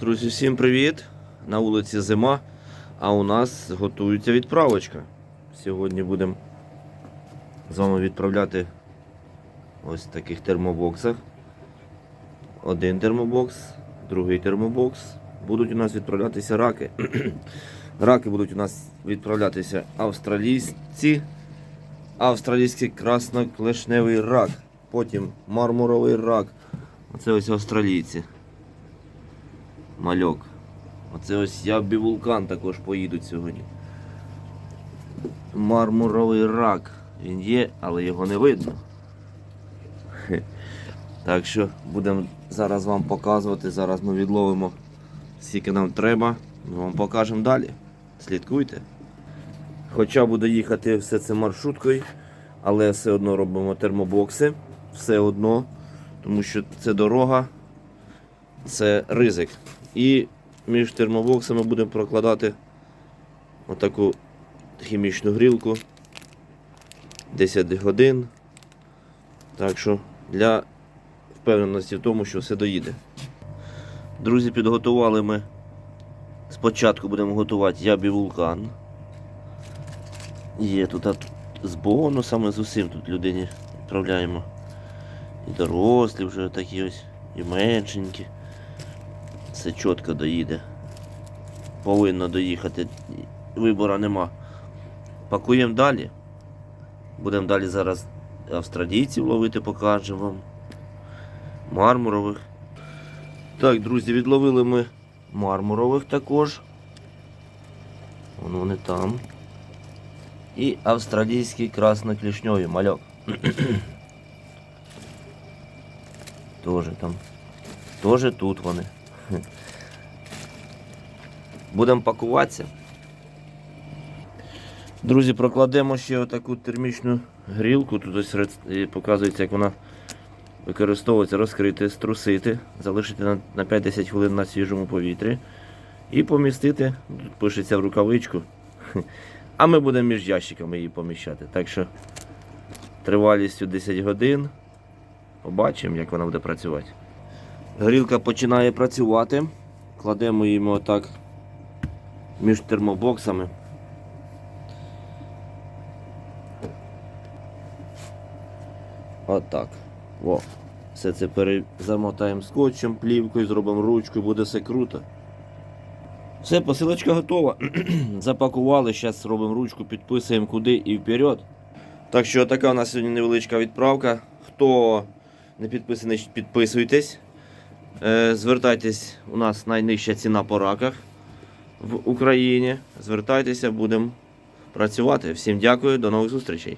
Друзі, всім привіт! На вулиці зима, а у нас готується відправочка. Сьогодні будемо з вами відправляти ось в таких термобоксах. Один термобокс, другий термобокс. Будуть у нас відправлятися раки. Раки будуть у нас відправлятися австралійці, австралійський красноклешневий рак, потім мармуровий рак. Оце ось австралійці. Мальок. Оце ось ябі вулкан також поїдуть сьогодні. Мармуровий рак. Він є, але його не видно. Так що будемо зараз вам показувати. Зараз ми відловимо скільки нам треба. Ми вам покажемо далі. Слідкуйте. Хоча буде їхати все це маршруткою, але все одно робимо термобокси. Все одно, тому що це дорога, це ризик. І між термобоксами будемо прокладати отаку хімічну грілку 10 годин. Так що для впевненості в тому, що все доїде. Друзі, підготували ми. Спочатку будемо готувати ябі вулкан. Є тут з бонусами, з усім тут людині відправляємо. І дорослі вже такі ось, і меншенькі. Все чітко доїде. Повинно доїхати. Вибора нема. Пакуємо далі. Будемо далі зараз австралійців ловити, покажемо вам. Мармурових. Так, друзі, відловили ми мармурових також. Вон вони там. І австралійський красноклішньовий мальок. Тоже там. Тоже тут вони. Будемо пакуватися. Друзі, прокладемо ще отаку термічну грілку. Тут ось показується, як вона використовується, розкрити, струсити, залишити на, на 5-10 хвилин на свіжому повітрі і помістити. Тут пишеться в рукавичку. А ми будемо між ящиками її поміщати. Так що тривалістю 10 годин. Побачимо, як вона буде працювати. Грілка починає працювати. Кладемо її отак між термобоксами. Отак. О. Все це перезамотаємо скотчем, плівкою, зробимо ручку, буде все круто. Все, посилочка готова. Запакували, зараз робимо ручку, підписуємо куди і вперед. Так що така у нас сьогодні невеличка відправка. Хто не підписаний, підписуйтесь. Е, Звертайтесь, у нас найнижча ціна по раках в Україні. Звертайтеся, будемо працювати. Всім дякую, до нових зустрічей.